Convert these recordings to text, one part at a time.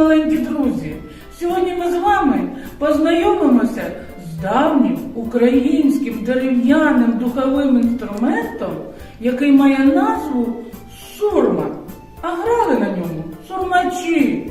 маленькі друзі! Сьогодні ми з вами познайомимося з давнім українським дерев'яним духовим інструментом, який має назву сурма. А грали на ньому сурмачі.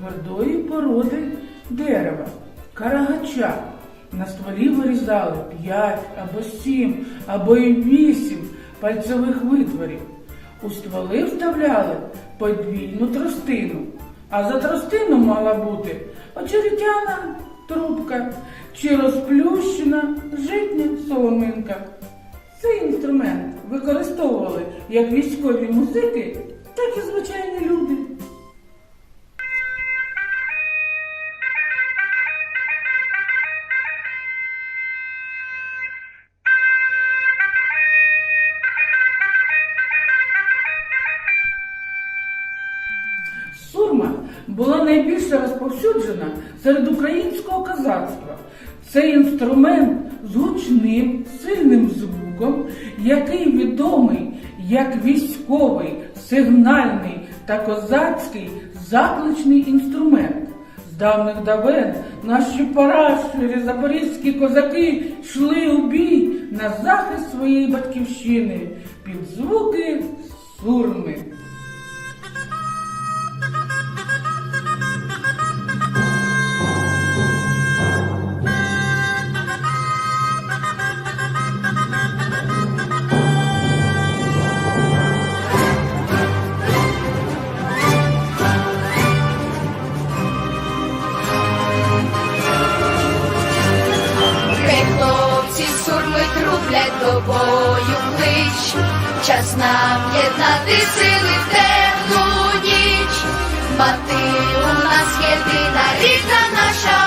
Твердої породи дерева, карагача. На стволі вирізали 5 або 7, або і 8 пальцевих витворів. У стволи вставляли подвійну тростину, а за тростину мала бути очеретяна трубка чи розплющена житня соломинка. Цей інструмент використовували як військові музики, так і звичайні люди. Була найбільше розповсюджена серед українського козацтва. Це інструмент з гучним, сильним звуком, який відомий як військовий, сигнальний та козацький закличний інструмент. З давних давен наші парашері, запорізькі козаки йшли у бій на захист своєї батьківщини під звуки сурми. Час нам єднати сили в темну ніч. Мати у нас єдина рідна наша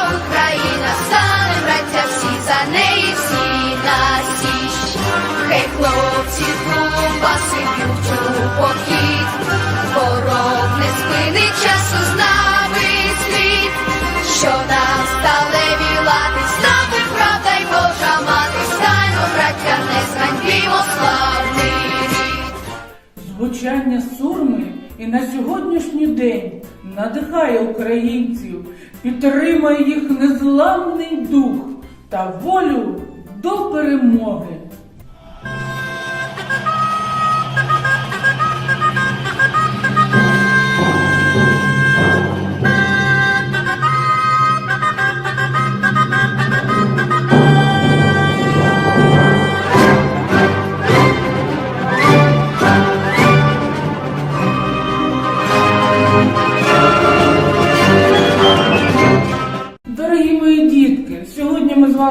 Звучання сурми і на сьогоднішній день надихає українців, підтримує їх незламний дух та волю до перемоги.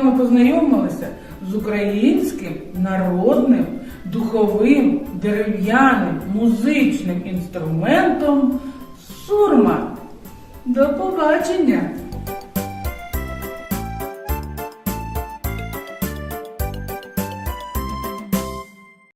Вами познайомилися з українським народним, духовим, дерев'яним, музичним інструментом сурма. До побачення!